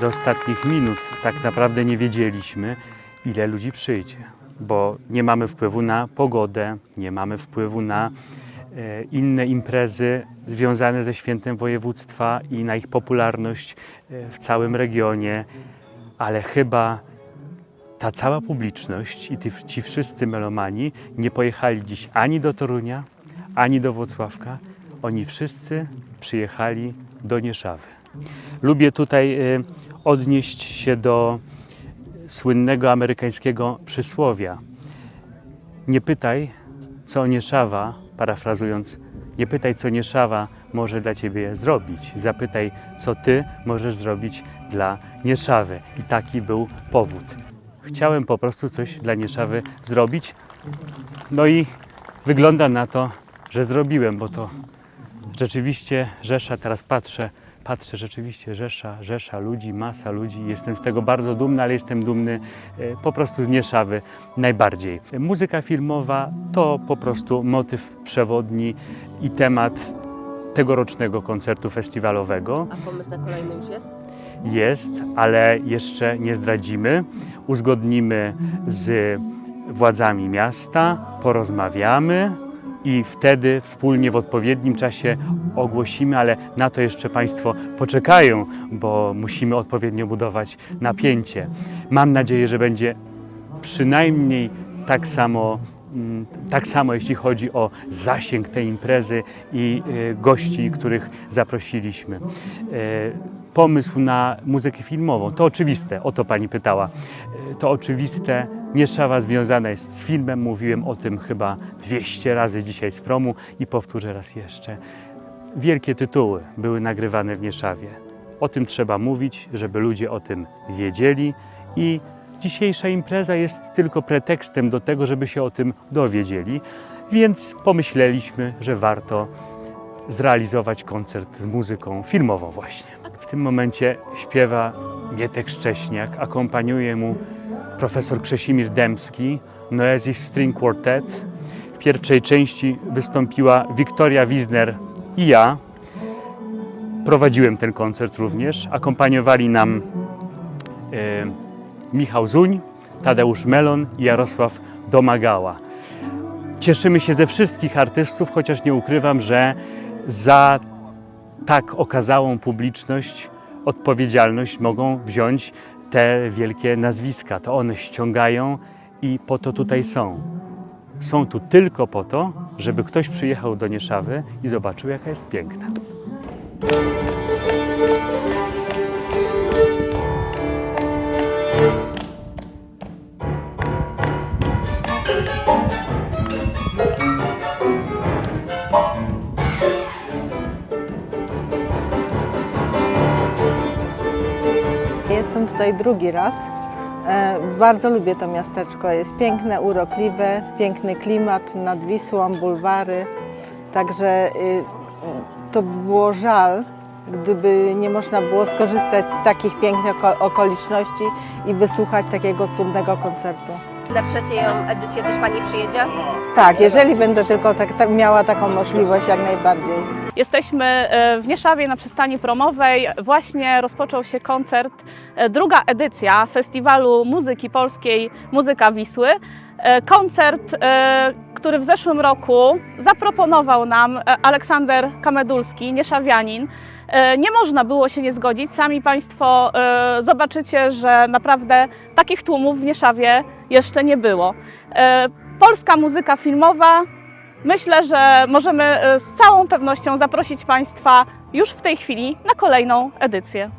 do ostatnich minut tak naprawdę nie wiedzieliśmy, ile ludzi przyjdzie, bo nie mamy wpływu na pogodę, nie mamy wpływu na e, inne imprezy związane ze świętem województwa i na ich popularność e, w całym regionie, ale chyba ta cała publiczność i ci wszyscy melomani nie pojechali dziś ani do Torunia, ani do Włocławka. Oni wszyscy przyjechali do Nieszawy. Lubię tutaj y, odnieść się do słynnego amerykańskiego przysłowia. Nie pytaj, co Nieszawa, parafrazując, nie pytaj, co Nieszawa może dla ciebie zrobić. Zapytaj, co ty możesz zrobić dla Nieszawy. I taki był powód. Chciałem po prostu coś dla Nieszawy zrobić. No i wygląda na to, że zrobiłem, bo to rzeczywiście Rzesza, teraz patrzę, patrzę, rzeczywiście Rzesza, Rzesza ludzi, masa ludzi. Jestem z tego bardzo dumny, ale jestem dumny e, po prostu z Nieszawy najbardziej. Muzyka filmowa to po prostu motyw przewodni i temat tegorocznego koncertu festiwalowego A pomysł na kolejny już jest? jest, ale jeszcze nie zdradzimy. Uzgodnimy z władzami miasta, porozmawiamy i wtedy wspólnie w odpowiednim czasie ogłosimy, ale na to jeszcze Państwo poczekają, bo musimy odpowiednio budować napięcie. Mam nadzieję, że będzie przynajmniej tak samo, mm, tak samo jeśli chodzi o zasięg tej imprezy i y, gości, których zaprosiliśmy. Pomysł na muzykę filmową, to oczywiste, o to Pani pytała. Y, To oczywiste, Nieszawa związana jest z filmem, mówiłem o tym chyba 200 razy dzisiaj z promu i powtórzę raz jeszcze. Wielkie tytuły były nagrywane w Nieszawie. O tym trzeba mówić, żeby ludzie o tym wiedzieli i dzisiejsza impreza jest tylko pretekstem do tego, żeby się o tym dowiedzieli, więc pomyśleliśmy, że warto zrealizować koncert z muzyką filmową właśnie. W tym momencie śpiewa Mietek Szcześniak, akompaniuje mu profesor Krzesimir Dębski, Noesis String Quartet. W pierwszej części wystąpiła Wiktoria Wisner i ja. Prowadziłem ten koncert również. Akompaniowali nam e, Michał Zuń, Tadeusz Melon i Jarosław Domagała. Cieszymy się ze wszystkich artystów, chociaż nie ukrywam, że za tak okazałą publiczność odpowiedzialność mogą wziąć te wielkie nazwiska. To one ściągają i po to tutaj są. Są tu tylko po to, żeby ktoś przyjechał do Nieszawy i zobaczył, jaka jest piękna. Tutaj drugi raz. E, Bardzo lubię to miasteczko. Jest piękne, urokliwe, piękny klimat nad Wisłą, bulwary. Także y, to by było żal, gdyby nie można było skorzystać z takich pięknych oko- okoliczności i wysłuchać takiego cudnego koncertu. Na trzecią edycję też Pani przyjedzie? Tak, jeżeli będę tylko tak, tak miała taką możliwość, jak najbardziej. Jesteśmy e, w Nieszawie na przystani promowej. Właśnie rozpoczął się koncert, e, druga edycja Festiwalu Muzyki Polskiej Muzyka Wisły. E, Koncert, który w zeszłym roku zaproponował nam Aleksander Kamedulski, nieszawianin. Nie można było się nie zgodzić. Sami Państwo zobaczycie, że naprawdę takich tłumów w Nieszawie jeszcze nie było. E, Polska muzyka filmowa Myślę, że możemy e, z całą pewnością zaprosić Państwa już w tej chwili na kolejną edycję.